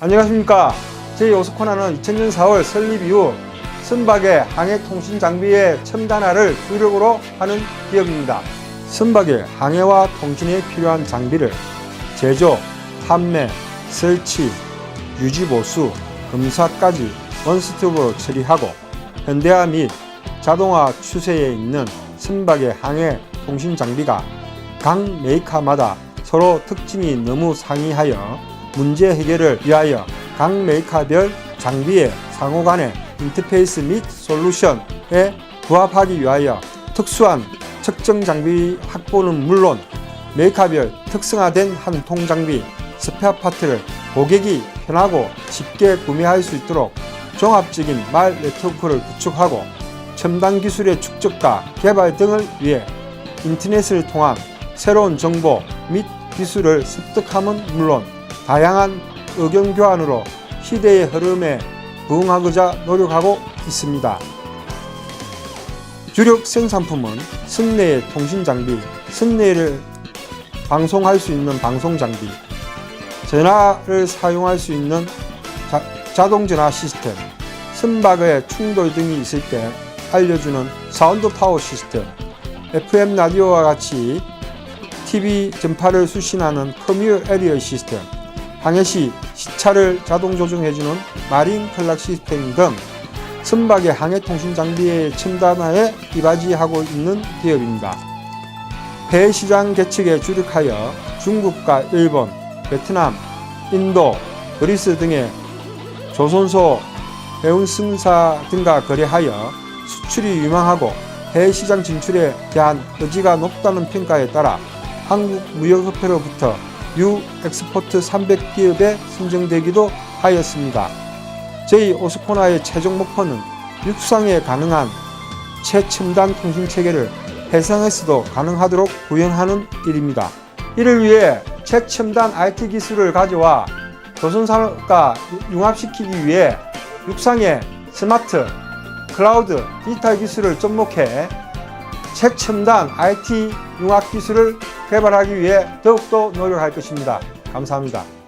안녕하십니까. 제5스코나는 2000년 4월 설립 이후 선박의 항해 통신 장비의 첨단화를 주력으로 하는 기업입니다. 선박의 항해와 통신에 필요한 장비를 제조, 판매, 설치, 유지 보수, 검사까지 원스톱으로 처리하고 현대화 및 자동화 추세에 있는 선박의 항해 통신 장비가 각 메이커마다 서로 특징이 너무 상이하여 문제 해결을 위하여 각 메이커별 장비의 상호 간의 인터페이스 및 솔루션에 부합하기 위하여 특수한 측정 장비 확보는 물론 메이커별 특성화된 한 통 장비 스페어 파트를 고객이 편하고 쉽게 구매할 수 있도록 종합적인 말 네트워크를 구축하고 첨단 기술의 축적과 개발 등을 위해 인터넷을 통한 새로운 정보 및 기술을 습득함은 물론 다양한 의견 교환으로 시대의 흐름에 부응하고자 노력하고 있습니다. 주력 생산품은 선내의 통신 장비, 선내를 방송할 수 있는 방송 장비, 전화를 사용할 수 있는 자, 동 전화 시스템, 선박의 충돌 등이 있을 때 알려주는 사운드 파워 시스템, FM 라디오와 같이 TV 전파를 수신하는 커뮤 에리어 시스템, 항해 시 시차를 자동 조정해주는 마린 클락 시스템 등 선박의 항해 통신 장비의 첨단화에 이바지하고 있는 기업입니다. 해외 시장 개척에 주력하여 중국과 일본, 베트남, 인도, 그리스 등의 조선소, 해운승사 등과 거래하여 수출이 유망하고 해외 시장 진출에 대한 의지가 높다는 평가에 따라 한국무역협회로부터 유 엑스포트 300 기업에 선정되기도 하였습니다. 저희 오스코나의 최종 목표는 육상에 가능한 최첨단 통신 체계를 해상에서도 가능하도록 구현하는 일입니다. 이를 위해 최첨단 IT 기술을 가져와 조선산업과 융합시키기 위해 육상의 스마트, 클라우드, 디지털 기술을 접목해 최첨단 IT 융합 기술을 개발하기 위해 더욱더 노력할 것입니다. 감사합니다.